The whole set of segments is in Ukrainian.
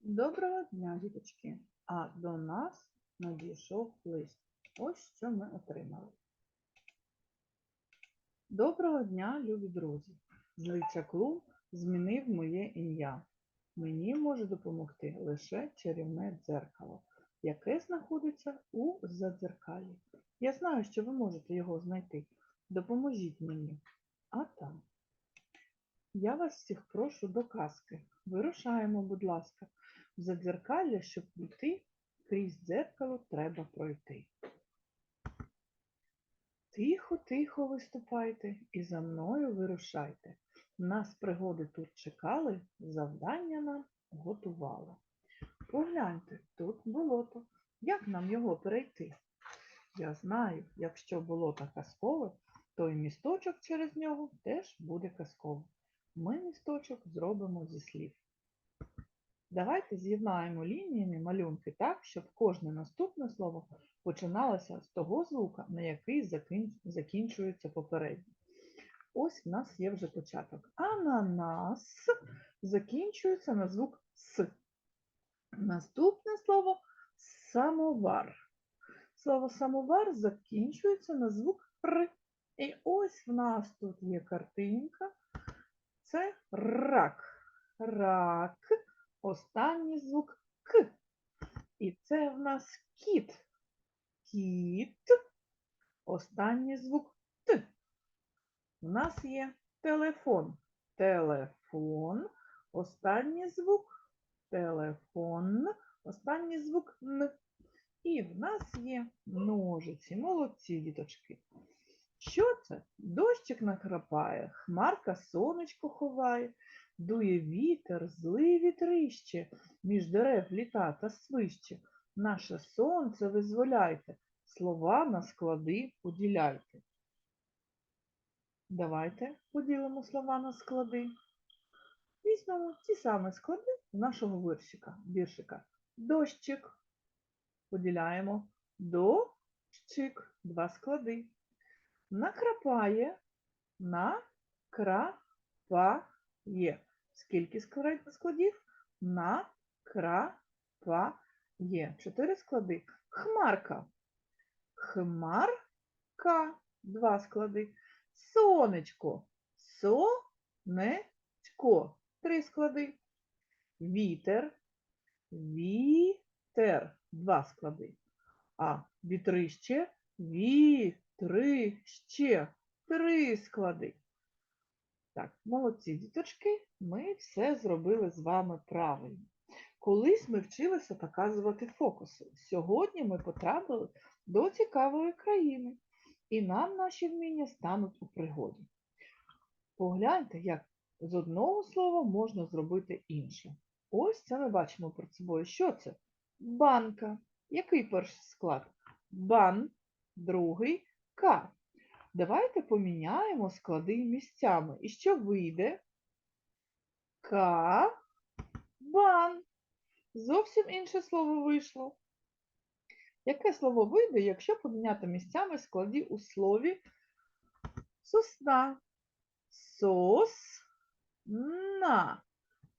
Доброго дня, діточки! А до нас надійшов лист. Ось що ми отримали. Доброго дня, любі друзі! Злий чаклун змінив моє ім'я. Мені може допомогти лише чарівне дзеркало, яке знаходиться у задзеркалі. Я знаю, що ви можете його знайти. Допоможіть мені. А там. Я вас всіх прошу до казки. Вирушаємо, будь ласка. В задзеркалля, щоб піти, крізь дзеркало треба пройти. Тихо, тихо виступайте і за мною вирушайте. Нас пригоди тут чекали, завдання нам готували. Погляньте, тут болото. Як нам його перейти? Я знаю, якщо болото казкове, то і місточок через нього теж буде казковий. Ми місточок зробимо зі слів. Давайте з'єднаємо лініями малюнки так, щоб кожне наступне слово починалося з того звука, на який закінчується попереднє. Ось в нас є вже початок. Ананас закінчується на звук С. Наступне слово самовар. Слово самовар закінчується на звук Р. І ось в нас тут є картинка. Це рак. Рак. Останній звук К. І це в нас кіт. Кіт. Останній звук Т. У нас є телефон. Телефон. Останній звук телефон. Останній звук Н. І в нас є ножиці. Молодці, діточки. Що це? Дощик накрапає, хмарка сонечко ховає, дує вітер, злий вітрище, між дерев літа та свище. Наше сонце визволяйте, слова на склади поділяйте. Давайте поділимо слова на склади. Візьмемо ті самі склади нашого віршика. віршика. Дощик. Поділяємо дощик. Два склади. Накрапає, накрапає. Скільки складів? Накрапає. Чотири склади. Хмарка. Хмарка. Два склади. Сонечко. Сонечко. Три склади. Вітер. Вітер. Два склади. А вітрище. Вітрище. Три ще три склади. Так, молодці діточки, ми все зробили з вами правильно. Колись ми вчилися показувати фокуси. Сьогодні ми потрапили до цікавої країни, і нам наші вміння стануть у пригоді. Погляньте, як з одного слова можна зробити інше. Ось це ми бачимо перед собою. Що це? Банка. Який перший склад? Бан, другий К. Давайте поміняємо склади місцями. І що вийде? К. Бан. Зовсім інше слово вийшло. Яке слово вийде, якщо поміняти місцями склади у слові сосна? Сосна.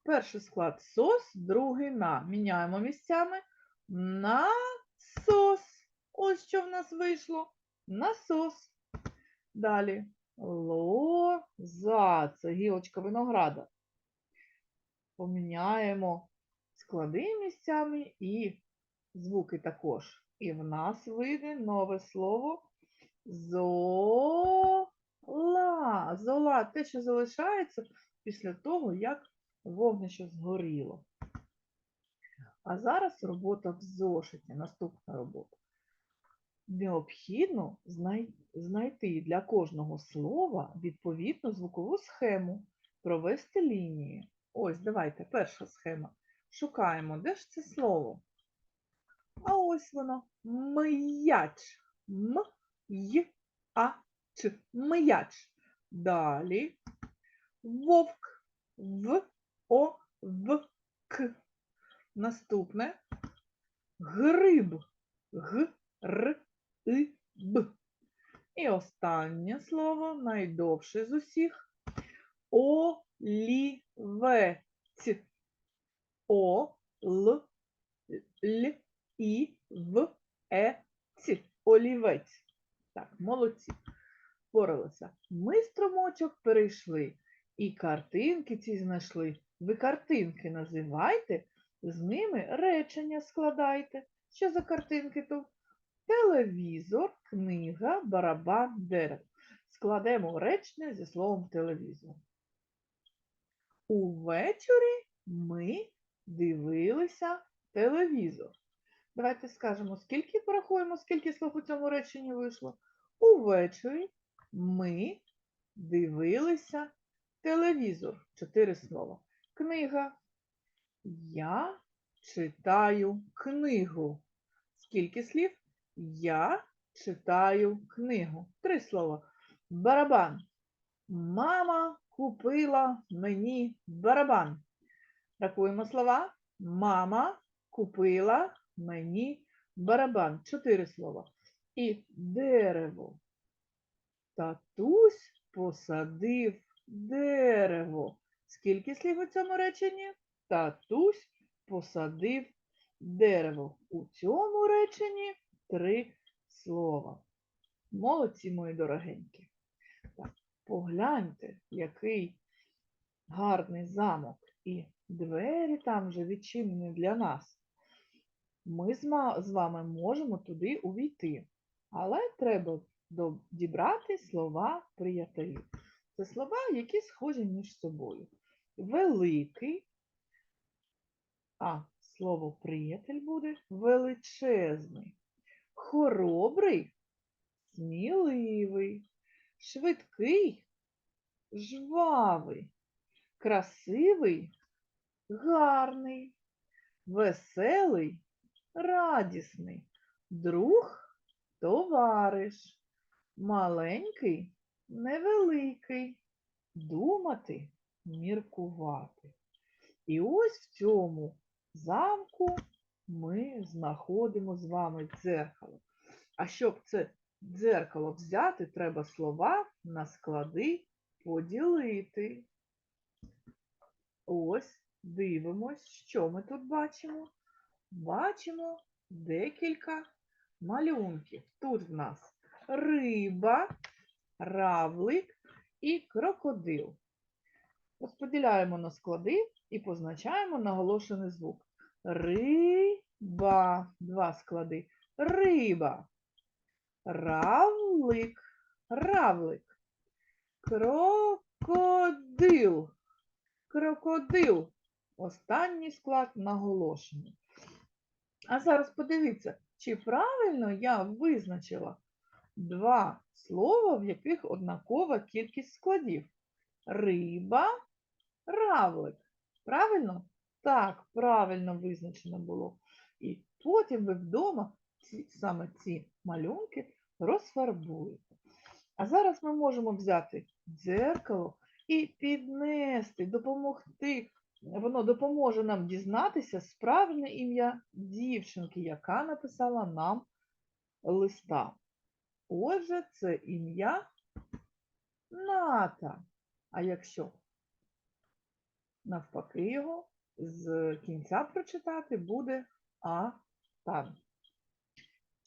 Перший склад сос, другий на. Міняємо місцями. Насос. Ось що в нас вийшло. Насос. Далі. Лоза. Це гілочка винограда. Поміняємо склади місцями і звуки також. І в нас вийде нове слово зола. Зола те, що залишається після того, як вогнище згоріло. А зараз робота в зошиті, наступна робота. Необхідно знайти для кожного слова відповідну звукову схему, провести лінії. Ось, давайте, перша схема. Шукаємо, де ж це слово? А ось воно. Мияч. М, й, а, ч. Мияч. Далі. Вовк. В, о, в, к. Наступне. Гриб. Г, р, и, б. І останнє слово, найдовше з усіх. Ц, О, Л, Л, І, В, Е, Ц. Олівець. Так, молодці. Впоралися. Ми струмочок перейшли і картинки ці знайшли. Ви картинки називайте, з ними речення складайте. Що за картинки тут? Телевізор, книга, барабан, дерево. Складемо речення зі словом телевізор. Увечері ми дивилися телевізор. Давайте скажемо, скільки порахуємо, скільки слов у цьому реченні вийшло. Увечері ми дивилися телевізор. Чотири слова. Книга. Я читаю книгу. Скільки слів? Я читаю книгу. Три слова. Барабан. Мама купила мені барабан. Рахуємо слова. Мама купила мені барабан. Чотири слова. І дерево. Татусь посадив дерево. Скільки слів у цьому реченні? Татусь посадив дерево. У цьому реченні три слова. Молодці, мої дорогенькі. Так, погляньте, який гарний замок. І двері там вже відчинені для нас. Ми з вами можемо туди увійти. Але треба дібрати слова приятелів. Це слова, які схожі між собою. Великий, а слово приятель буде величезний. Хоробрий, сміливий, швидкий, жвавий, красивий, гарний, веселий, радісний, друг, товариш, маленький, невеликий, думати, міркувати. І ось в цьому замку ми знаходимо з вами дзеркало. А щоб це дзеркало взяти, треба слова на склади поділити. Ось дивимось, що ми тут бачимо. Бачимо декілька малюнків. Тут в нас риба, равлик і крокодил. Розподіляємо на склади і позначаємо наголошений звук. Риба. Два склади. Риба. Равлик. Равлик. Крокодил. Крокодил. Останній склад наголошений. А зараз подивіться, чи правильно я визначила два слова, в яких однакова кількість складів. Риба, равлик. Правильно? Так, правильно визначено було. І потім ви вдома ці, саме ці малюнки розфарбуєте. А зараз ми можемо взяти дзеркало і піднести, допомогти. Воно допоможе нам дізнатися справжнє ім'я дівчинки, яка написала нам листа. Отже, це ім'я Ната. А якщо навпаки його з кінця прочитати, буде Атан.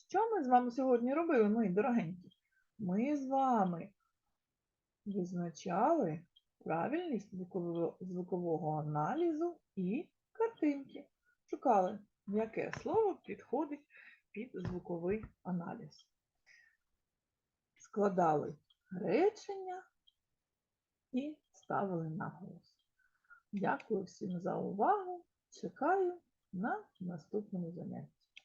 Що ми з вами сьогодні робили, мої дорогенькі? Ми з вами визначали правильність звукового, аналізу і картинки. Шукали, яке слово підходить під звуковий аналіз. Складали речення і ставили наголос. Дякую всім за увагу. Чекаю на наступному занятті.